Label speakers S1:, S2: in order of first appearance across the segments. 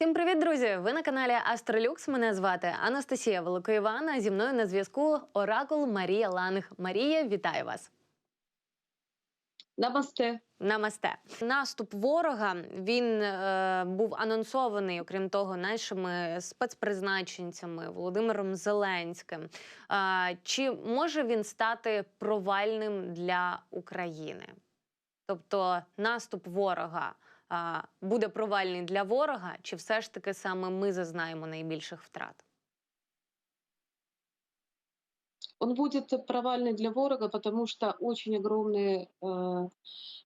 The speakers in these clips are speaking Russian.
S1: Всім привіт, друзі! Ви на каналі Астролюкс. Мене звати Анастасія Великоївана. Зі мною на зв'язку Оракул Марія Ланг. Марія, вітаю вас!
S2: Намасте.
S1: Намасте. Наступ ворога він е, був анонсований, окрім того, нашими спецпризначенцями Володимиром Зеленським. Е, чи може він стати провальним для України? Тобто наступ ворога буде провальний для ворога, чи все ж таки саме ми зазнаємо найбільших втрат?
S2: Он будет провальный для ворога, потому что очень огромные э,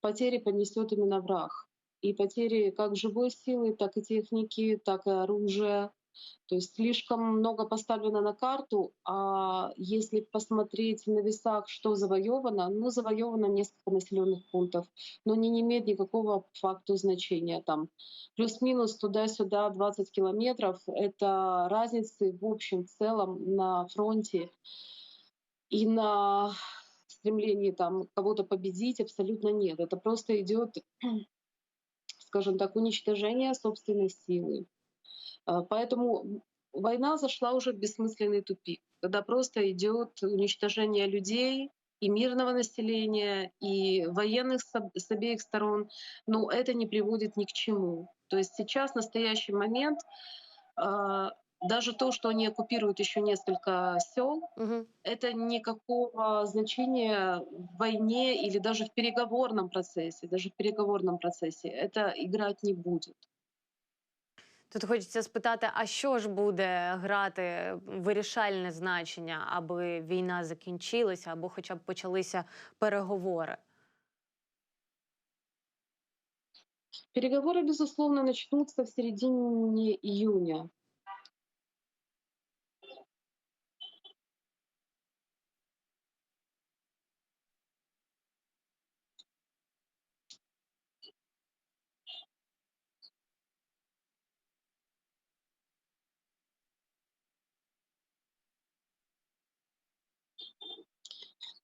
S2: потери понесет именно враг. И потери как живой силы, так и техники, так и оружия. То есть слишком много поставлено на карту, а если посмотреть на весах, что завоевано, ну, завоевано несколько населенных пунктов, но не, имеет никакого факту значения. Там плюс-минус туда-сюда 20 километров — это разницы в общем целом на фронте и на стремлении там кого-то победить абсолютно нет. Это просто идет, скажем так, уничтожение собственной силы. А, поэтому война зашла уже в бессмысленный тупик, когда просто идет уничтожение людей и мирного населения, и военных с обеих сторон. Но это не приводит ни к чему. То есть сейчас, в настоящий момент, а, даже то, что они оккупируют еще несколько сел, угу. это никакого значения в войне или даже в переговорном процессе, даже в переговорном процессе это играть не будет.
S1: Тут хочеться спитати, а що ж буде грати вирішальне значення, аби війна закінчилася, або хоча б почалися переговори?
S2: Переговоры, безусловно, начнутся в середине июня.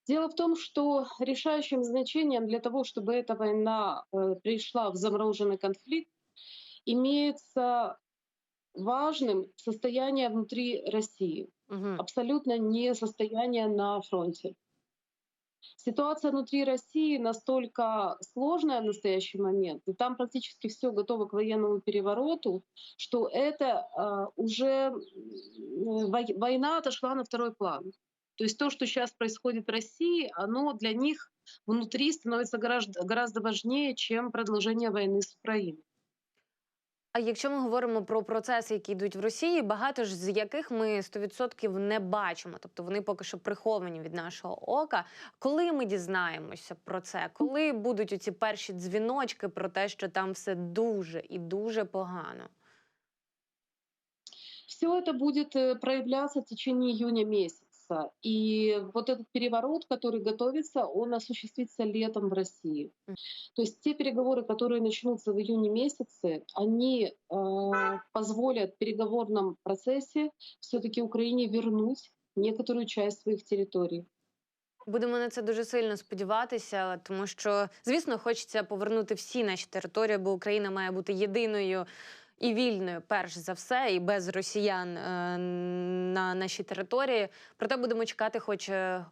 S2: Дело в том, что решающим значением для того, чтобы эта война э, пришла в замороженный конфликт, имеется важным состояние внутри России, угу. абсолютно не состояние на фронте. Ситуация внутри России настолько сложная в настоящий момент, и там практически все готово к военному перевороту, что это э, уже э, война отошла на второй план. То есть то, что сейчас происходит в России, оно для них внутри становится гораздо, гораздо важнее, чем продолжение войны з Україною.
S1: А якщо ми говоримо про процеси, які йдуть в Росії, багато ж з яких ми 100% не бачимо, тобто вони поки що приховані від нашого ока. Коли ми дізнаємося про це, коли будуть оці перші дзвіночки про те, що там все дуже і дуже погано?
S2: Все это будет э, проявляться в течение июня месяца. месяца. И вот этот переворот, который готовится, он осуществится летом в России. То есть те переговоры, которые начнутся в июне месяце, они э, позволят в переговорном процессе все-таки Украине вернуть некоторую часть своих территорий.
S1: Будемо на це дуже сильно сподіватися, тому що звісно хочеться повернути всі наші території, бо Україна має бути єдиною і вільною, перш за все, і без росіян е, на нашій території. Проте будемо чекати, хоч е,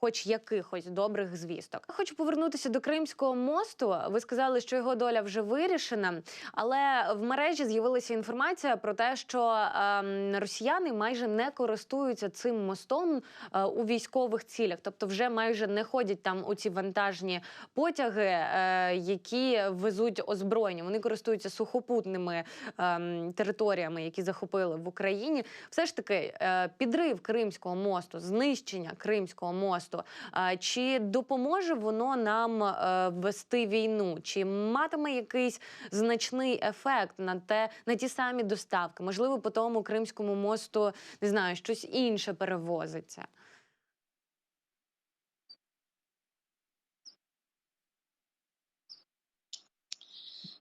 S1: Хоч якихось добрих звісток. Хочу повернутися до Кримського мосту. Ви сказали, що його доля вже вирішена, але в мережі з'явилася інформація про те, що е, росіяни майже не користуються цим мостом е, у військових цілях, тобто вже майже не ходять там у ці вантажні потяги, е, які везуть озброєння. Вони користуються сухопутними е, територіями, які захопили в Україні. Все ж таки, е, підрив Кримського мосту, знищення Кримського мосту мосту. Чи допоможе воно нам е, вести війну? Чи матиме якийсь значний ефект на те, на ті самі доставки? Можливо, по тому Кримському мосту не знаю, щось інше перевозиться.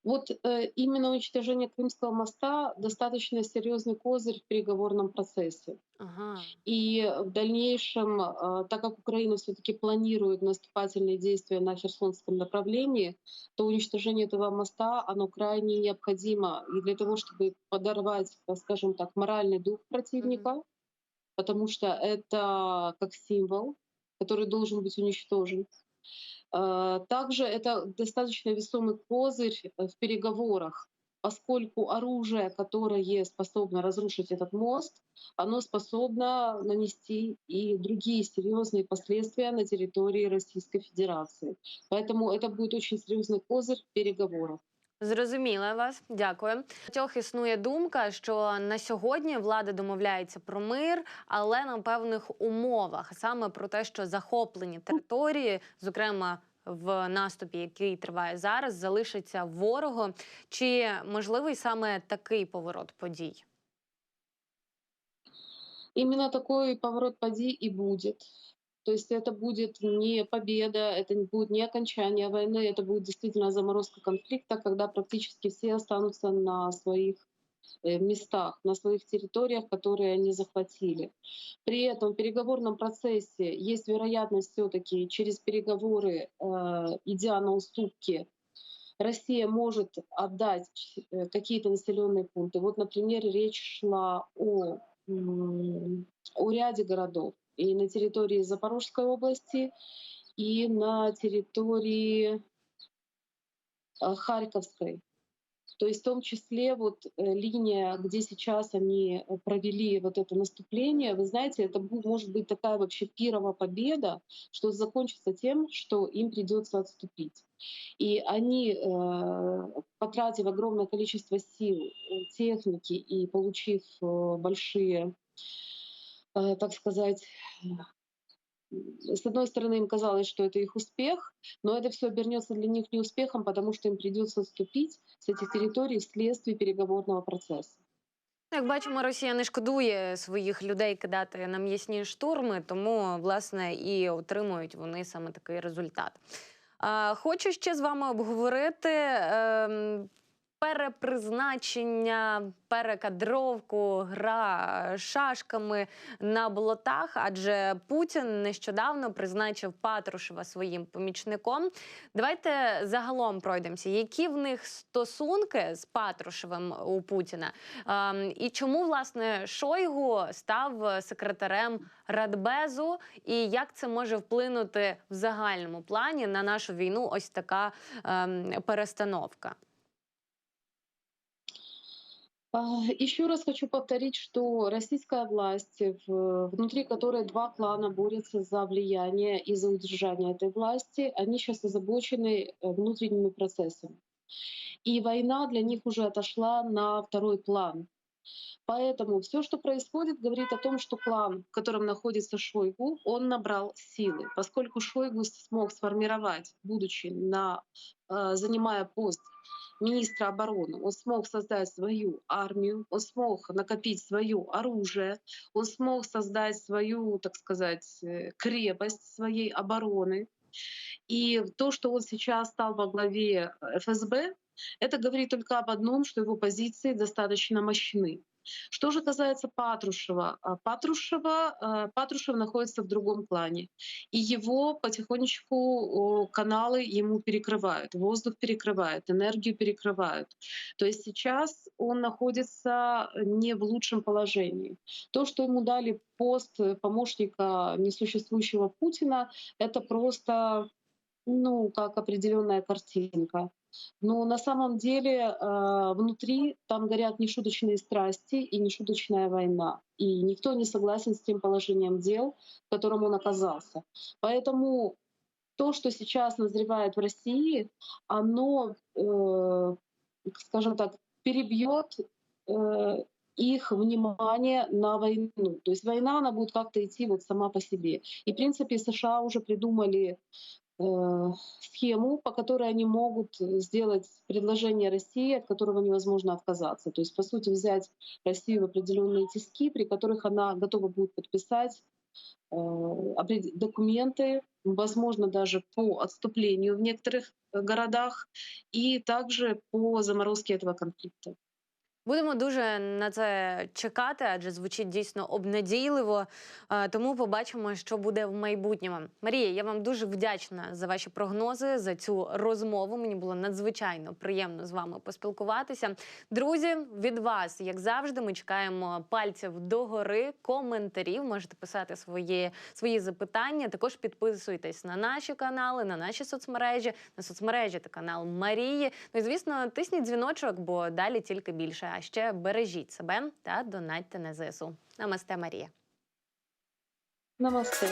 S2: Вот э, именно уничтожение Крымского моста достаточно серьезный козырь в переговорном процессе.
S1: Ага.
S2: И в дальнейшем, а, так как Украина все-таки планирует наступательные действия на Херсонском направлении, то уничтожение этого моста, оно крайне необходимо и для того, чтобы подорвать, скажем так, моральный дух противника, потому что это как символ, который должен быть уничтожен. А, Также это достаточно весомый козырь э, в переговорах, поскольку оружие, которое способно разрушить этот мост, оно способно нанести и другие серьезные последствия на территории Российской Федерации. Поэтому это будет очень серьезный козырь переговоров.
S1: Зрозуміла вас, дякую. Багатьох існує думка, що на сьогодні влада домовляється про мир, але на певних умовах, саме про те, що захоплені території, зокрема в наступі, який триває зараз, залишаться ворогу. Чи можливий саме такий поворот подій?
S2: Именно такой поворот поди и будет. То есть это будет не победа, это будет не окончание войны, это будет действительно заморозка конфликта, когда практически все останутся на своих э, местах, на своих территориях, которые они захватили. При этом в переговорном процессе есть вероятность все-таки через переговоры, э, идя на уступки, Россия может отдать э, какие-то населенные пункты. Вот, например, речь шла о, о ряде городов и на территории Запорожской области, и на территории э, Харьковской. То есть в том числе вот э, линия, где сейчас они э, провели вот это наступление, вы знаете, это может быть такая вообще пирова победа, что закончится тем, что им придется отступить. И они, потратив огромное количество сил, техники и получив большие, так сказать, м, с одной стороны, им казалось, что это их успех, но это все обернется для них неуспехом, потому что им придется отступить с этих территорий вследствие переговорного процесса.
S1: Як бачимо, Росія не шкодує своїх людей кидати на м'ясні штурми, тому власне і отримують вони саме такий результат. А, Хочу ще з вами обговорити ем, Перепризначення, перекадровку, гра шашками на болотах, адже Путін нещодавно призначив Патрушева своїм помічником. Давайте загалом пройдемося, які в них стосунки з Патрушевим у Путіна, Ем, і чому власне Шойгу став секретарем Радбезу, і як це може вплинути в загальному плані на нашу війну? Ось така ем, перестановка.
S2: А, Еще раз хочу повторить, что российская власть, в- внутри которой два клана борются за влияние и за удержание этой власти, они сейчас озабочены э, внутренними процессами. И война для них уже отошла на второй план. Поэтому все, что происходит, говорит о том, что клан, в котором находится Шойгу, он набрал силы. Поскольку Шойгу смог сформировать, будучи на, э, занимая пост министра обороны, он смог создать свою армию, он смог накопить свое оружие, он смог создать свою, так сказать, э, крепость своей обороны. И то, что он сейчас стал во главе ФСБ, это говорит только об одном, что его позиции достаточно мощны. Что же касается Патрушева, а, Патрушева, а, Патрушев находится в другом клане, и его потихонечку каналы ему перекрывают, воздух перекрывают, энергию перекрывают. То есть сейчас он находится не в лучшем положении. То, что ему дали пост э, помощника несуществующего Путина, это просто ну, как определенная картинка. Но на самом деле э, внутри там горят нешуточные страсти и нешуточная война. И никто не согласен с тем положением дел, в котором он оказался. Поэтому то, что сейчас назревает в России, оно, э, скажем так, перебьет э, их внимание на войну. То есть война, она будет как-то идти вот сама по себе. И, в принципе, США уже придумали схему, по которой они могут сделать предложение России, от которого невозможно отказаться. То есть, по сути, взять Россию в определенные тиски, при которых она готова будет подписать э, документы, возможно, даже по отступлению в некоторых э, городах и также по заморозке этого конфликта.
S1: Будемо дуже на це чекати, адже звучить дійсно обнадійливо. Е, Тому побачимо, що буде в майбутньому. Марія, я вам дуже вдячна за ваші прогнози, за цю розмову. Мені було надзвичайно приємно з вами поспілкуватися. Друзі, від вас, як завжди, ми чекаємо пальців догори, коментарів. Можете писати свої, свої запитання. Також підписуйтесь на наші канали, на наші соцмережі, на соцмережі та канал Марії. Ну і звісно, тисніть дзвіночок, бо далі тільки більше. А ще бережіть себе та донатьте на ЗСУ. Намасте, Марія.
S2: Намасте.